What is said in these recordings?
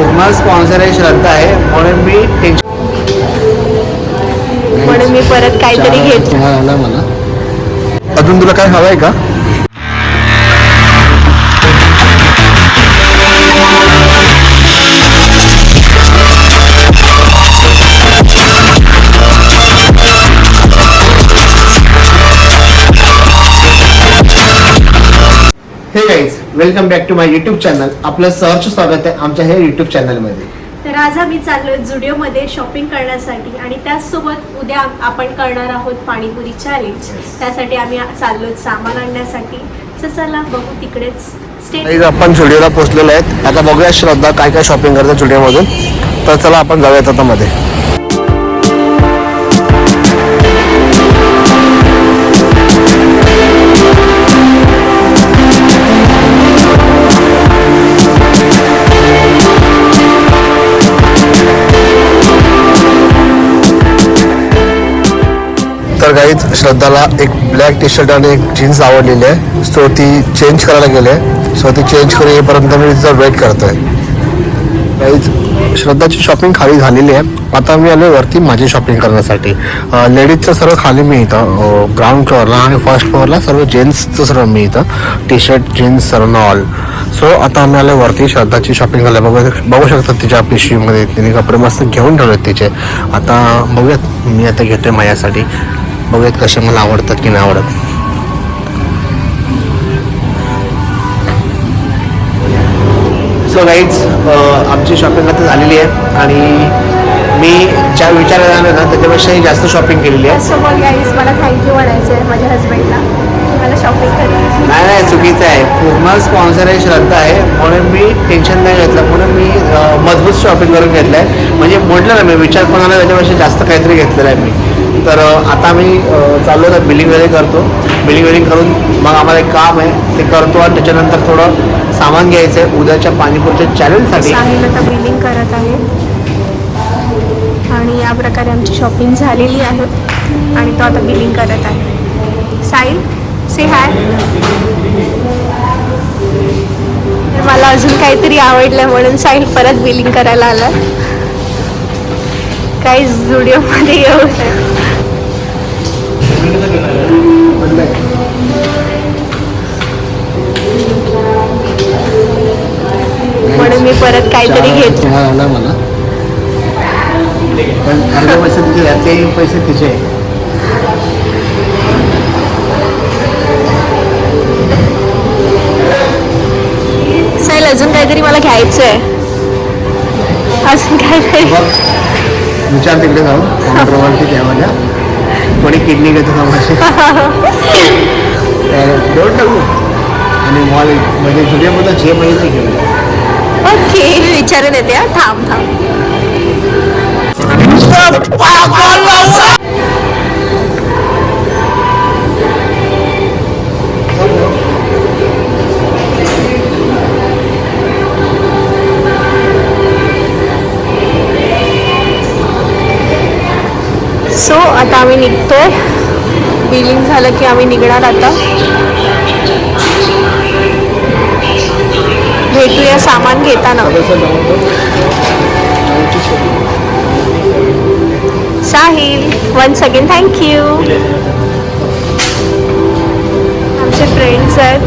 पूर्ण स्पॉन्सर आहे श्रद्धा आहे. म्हणून मी टेन्शन म्हणून मी परत काहीतरी घेत आला मला. अजून तुला काय हवं आहे का? Welcome back to my YouTube channel. आपलं सहर्ष स्वागत आहे आमच्या हे युट्यूब चॅनलमध्ये. तर आज आम्ही चाललोय जुडिओमध्ये शॉपिंग करण्यासाठी आणि त्याचसोबत उद्या आपण करणार आहोत पाणीपुरी चॅलेंज त्यासाठी आम्ही चाललोय सामान आणण्यासाठी. तर चला बघू तिकडेच. आपण स्टुडिओला पोहोचलेलो आहेत. आता बघूया श्रद्धा काय काय शॉपिंग करते स्टुडिओमधून तर चला आपण जाऊयात आता मध्ये. तर काहीच श्रद्धाला एक ब्लॅक टी शर्ट आणि एक जीन्स आवडलेली आहे. सो ती चेंज करायला गेले सो ती चेंज करू येईपर्यंत मी तिचा वेट करतो आहे काहीच श्रद्धाची शॉपिंग खाली झालेली आहे. आता मी आलो वरती माझी शॉपिंग करण्यासाठी. लेडीजचं सर्व खाली मी इथं ग्राउंड फ्लोअरला आणि फर्स्ट फ्लोअरला सर्व जेंट्सचं सर्व मी इथं टी शर्ट जीन्स सर्व ऑल सो आता आम्ही आलो वरती श्रद्धाची शॉपिंग करायला बघू बघू शकतात तिच्या पिशवीमध्ये तिने कपडे मस्त घेऊन ठेवलेत तिचे. आता बघूयात मी आता घेतोय माझ्यासाठी. बघूयात कसे मला आवडतात की नाही आवडत. सो गाईज आमची शॉपिंग आता झालेली आहे आणि मी ज्या विचारात आलो ना त्याच्यापेक्षाही जास्त शॉपिंग केलेली आहे. गाईज मला थँक्यू म्हणायचं आहे माझ्या हस्बंडला मला शॉपिंग करायची नाही नाही चुकीचं आहे. पूर्ण स्पॉन्सर आहे श्रद्धा आहे. म्हणून मी टेन्शन नाही घेतलं. म्हणून मी मजबूत शॉपिंग करून घेतलं आहे म्हणजे म्हटलं ना मी विचार पण आला त्याच्यापेक्षा जास्त काहीतरी घेतलेलं आहे मी. तर आता मी चाललो तर बिलिंग वगैरे करतो. बिलिंग वेलिंग करून मग आम्हाला एक काम आहे ते करतो आणि त्याच्यानंतर थोडं सामान घ्यायचं आहे उद्याच्या पाणीपुरच्या चॅलेंजसाठी साहिल आता बिलिंग करत आहे. आणि या प्रकारे आमची शॉपिंग झालेली आहे. आणि तो आता बिलिंग करत आहे. साहिल से हाय तर मला अजून काहीतरी आवडलं म्हणून साहिल परत बिलिंग करायला आला काही जुडिओमध्ये येऊ याचे पैसे तिचे. साहिल अजून काहीतरी मला घ्यायचं आहे अजून बघ विचार तिकडे जाऊ. किती आहे माझ्या कोणी किडनी घेतो का माझी? देऊन टाकू. आणि मॉल म्हणजे जुडिओमध्ये जे पाहिजे ते घेऊ ओके मी विचारून येते हा. थांब थांब. सो आता आम्ही निघतोय. बिलिंग झालं की आम्ही निघणार आता. भेटूया सामान घेताना. Sahil once again thank you आमचे फ्रेंड्स आहेत.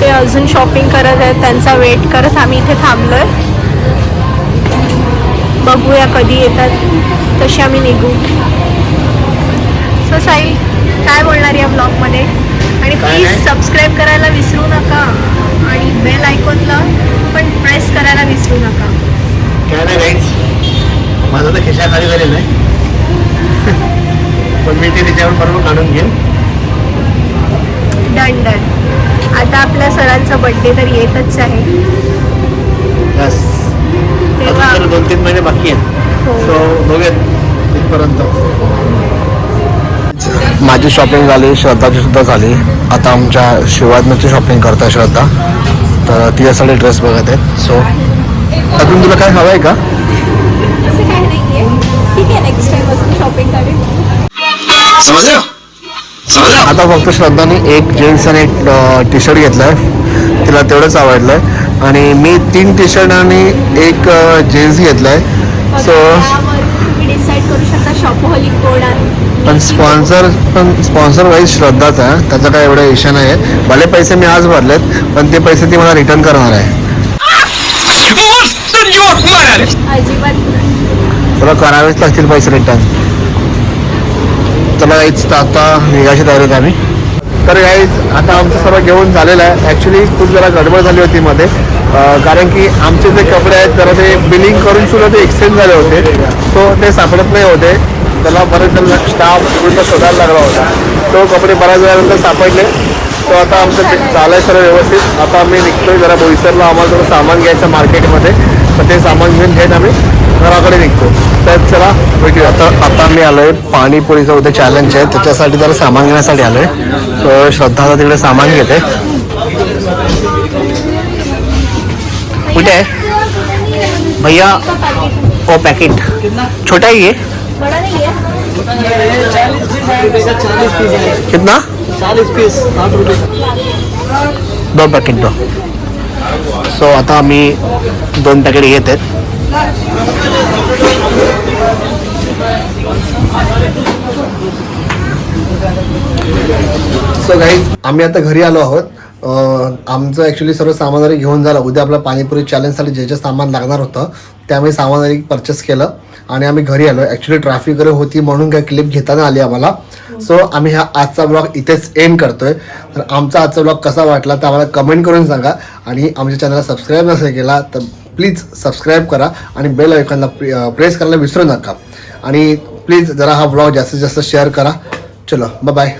ते अजून शॉपिंग करत आहेत. त्यांचा वेट करत आम्ही इथे थांबलोय. बघूया कधी येतात. तसे आम्ही निघू. सो साहिल काय बोलणार या ब्लॉगमध्ये आणि प्लीज. सबस्क्राईब करायला विसरू नका. आणि बेल आयकॉनला पण प्रेस करायला विसरू नका. काय नाही माझं तर खिशाखाली झालेलं आहे. पण मी ते त्याच्यावर बरोबर काढून घेईन. डन डन आता आपल्या सरांचा बड्डे तर येतच आहे. बस तर दोन तीन महिने बाकी आहेत. हो. सो बघूयात तिथपर्यंत माझी शॉपिंग झाली श्रद्धाची सुद्धा झाली. आता आमच्या शिवाजनाची शॉपिंग करताय श्रद्धा. तर तिच्यासाठी ड्रेस बघत आहे सो अजून तुला काय हवं आहे का? आता फक्त श्रद्धाने एक जीन्स आणि एक टी शर्ट घेतलाय. तिला तेवढंच आवडलंय. आणि मी तीन टी शर्ट आणि एक जीन्स सो कोड आहे पण स्पॉन्सर पण स्पॉन्सर वाईज श्रद्धाच आहे. त्याचा काय एवढा इशा नाही आहे भले पैसे मी आज भरलेत पण ते पैसे ती मला रिटर्न करणार आहे. अजिबात नाही. तुला करावेच लागतील पैसे रिटर्न चला यायच आता निघायची तयारीत आम्ही. तर यायच आता आमचं सर्व घेऊन झालेलं आहे. ॲक्च्युली खूप जरा गडबड झाली होती मध्ये. कारण की आमचे जे कपडे आहेत जरा ते बिलिंग करून सुद्धा ते एक्सचेंज झाले होते. सो ते सापडत नाही होते. त्याला बरेच जण स्टाफ पूर्ण शोधायला लागला होता. तो कपडे बऱ्याच वेळानंतर सापडले. तो आता आमचं ते चालाय सर्व व्यवस्थित. आता आम्ही निघतोय जरा बोईसरला. आम्हाला थोडं सामान घ्यायचं मार्केटमध्ये तर ते सामान घेऊन घेत आम्ही. घराकडे निघतो. तर चला भेटूया. आता आता मी आलो आहे पाणीपुरीचं उद्या चॅलेंज आहे त्याच्यासाठी जरा सामान घेण्यासाठी आलोय. तर श्रद्धा आता तिकडे सामान घेते. कुठे आहे? भैया ओ पॅकेट छोटा ही आहे कितना? चालीस पीस पॅकेट दो. सो आता आम्ही दोन पॅकेट घेत आहेत. सो गाईज आम्ही आता घरी आलो आहोत. आमचं ॲक्च्युली सर्व सामानारी घेऊन झालं. उद्या आपलं पाणीपुरी चॅलेंजसाठी जे जे सामान लागणार होतं त्यामुळे सामान सामानारी परचेस केलं आणि आम्ही घरी आलो. ॲक्च्युली ट्रॅफिक वगैरे होती म्हणून काही क्लिप घेताना आली आम्हाला. सो आम्ही हा आजचा ब्लॉग इथेच एंड करतोय. तर आमचा आजचा ब्लॉग कसा वाटला तर आम्हाला कमेंट करून सांगा. आणि आमच्या चॅनलला सबस्क्राईब नसेल केला तर प्लीज सबस्क्राईब करा आणि बेल आयकॉनला प्रेस करायला विसरू नका. आणि प्लीज जरा हा ब्लॉग जास्तीत जास्त शेअर करा. चलो बाय